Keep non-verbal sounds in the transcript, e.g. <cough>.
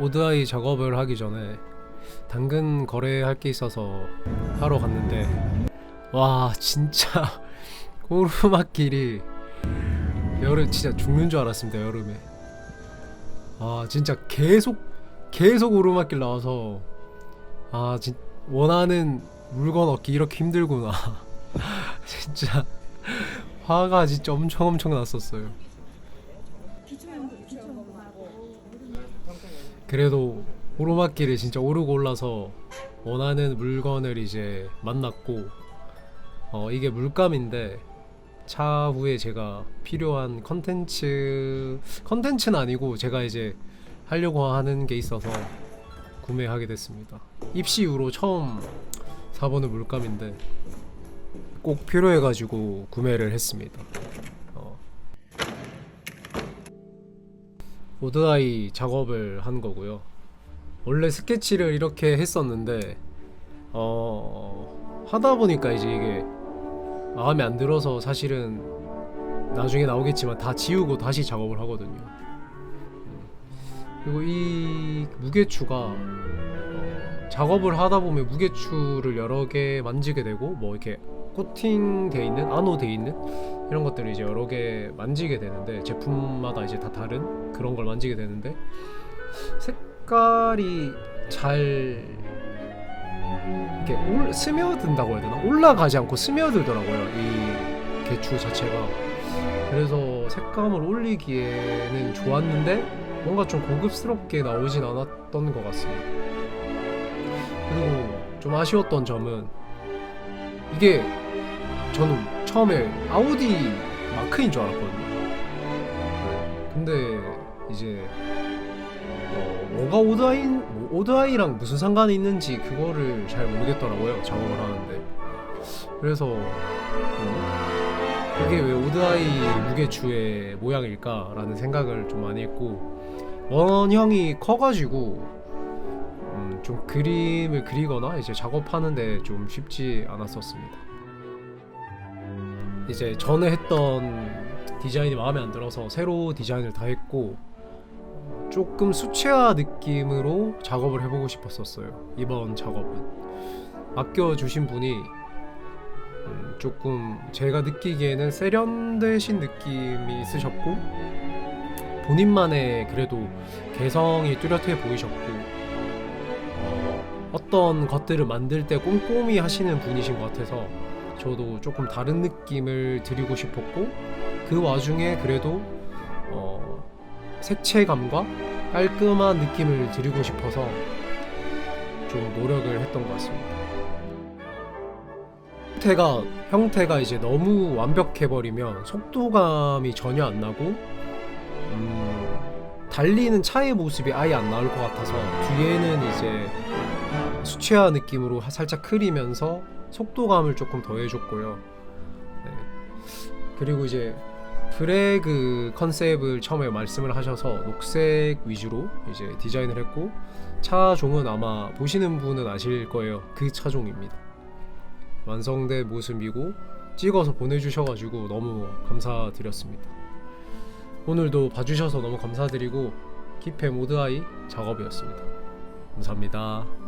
오드아이 작업을 하기 전에 당근 거래할 게 있어서 하러 갔는데 와 진짜 <laughs> 오르막길이 여름 진짜 죽는 줄 알았습니다 여름에. 아 진짜 계속 계속 오르막길 나와서 아 진, 원하는 물건 얻기 이렇게 힘들구나. <laughs> 진짜 화가 진짜 엄청 엄청 났었어요 그래도 오르막길을 진짜 오르고 올라서 원하는 물건을 이제 만났고 어 이게 물감인데 차후에 제가 필요한 컨텐츠 컨텐츠는 아니고 제가 이제 하려고 하는 게 있어서 구매하게 됐습니다. 입시 이후로 처음 사보는 물감인데 꼭 필요해가지고 구매를 했습니다. 오드아이 작업을 한 거고요. 원래 스케치를 이렇게 했었는데 어 하다 보니까 이제 이게 마음에 안 들어서 사실은 나중에 나오겠지만 다 지우고 다시 작업을 하거든요. 음. 그리고 이 무게추가 어, 작업을 하다 보면 무게추를 여러 개 만지게 되고 뭐 이렇게 코팅돼 있는 아노돼 있는 이런 것들을 이제 여러 개 만지게 되는데 제품마다 이제 다 다른 그런 걸 만지게 되는데 색깔이 잘 이렇게 올, 스며든다고 해야 되나? 올라가지 않고 스며들더라고요. 이 개추 자체가. 그래서 색감을 올리기에는 좋았는데 뭔가 좀 고급스럽게 나오진 않았던 것 같습니다. 그리고 좀 아쉬웠던 점은 이게 저는 처음에 아우디 마크인 줄 알았거든요. 근데 이제 어, 뭐가 오드아이 뭐 오드아이랑 무슨 상관이 있는지 그거를 잘 모르겠더라고요 작업을 하는데 그래서 음, 그게 왜 오드아이 무게추의 모양일까라는 생각을 좀 많이 했고 원형이 커가지고 음, 좀 그림을 그리거나 이제 작업하는데 좀 쉽지 않았었습니다. 이제 전에 했던 디자인이 마음에 안 들어서 새로 디자인을 다 했고 조금 수채화 느낌으로 작업을 해보고 싶었었어요. 이번 작업은 맡겨주신 분이 음, 조금 제가 느끼기에는 세련되신 느낌이 있으셨고 본인만의 그래도 개성이 뚜렷해 보이셨고 어, 어떤 것들을 만들 때 꼼꼼히 하시는 분이신 것 같아서 저도 조금 다른 느낌을 드리고 싶었고 그 와중에 그래도 어, 색채감과 깔끔한 느낌을 드리고 싶어서 좀 노력을 했던 것 같습니다. 형태가 형태가 이제 너무 완벽해 버리면 속도감이 전혀 안 나고 음, 달리는 차의 모습이 아예 안 나올 것 같아서 뒤에는 이제 수채화 느낌으로 살짝 그리면서 속도감을 조금 더해줬고요. 네. 그리고 이제 브레그 컨셉을 처음에 말씀을 하셔서 녹색 위주로 이제 디자인을 했고 차종은 아마 보시는 분은 아실 거예요. 그 차종입니다. 완성된 모습이고 찍어서 보내주셔가지고 너무 감사드렸습니다. 오늘도 봐주셔서 너무 감사드리고 키페 모드아이 작업이었습니다. 감사합니다.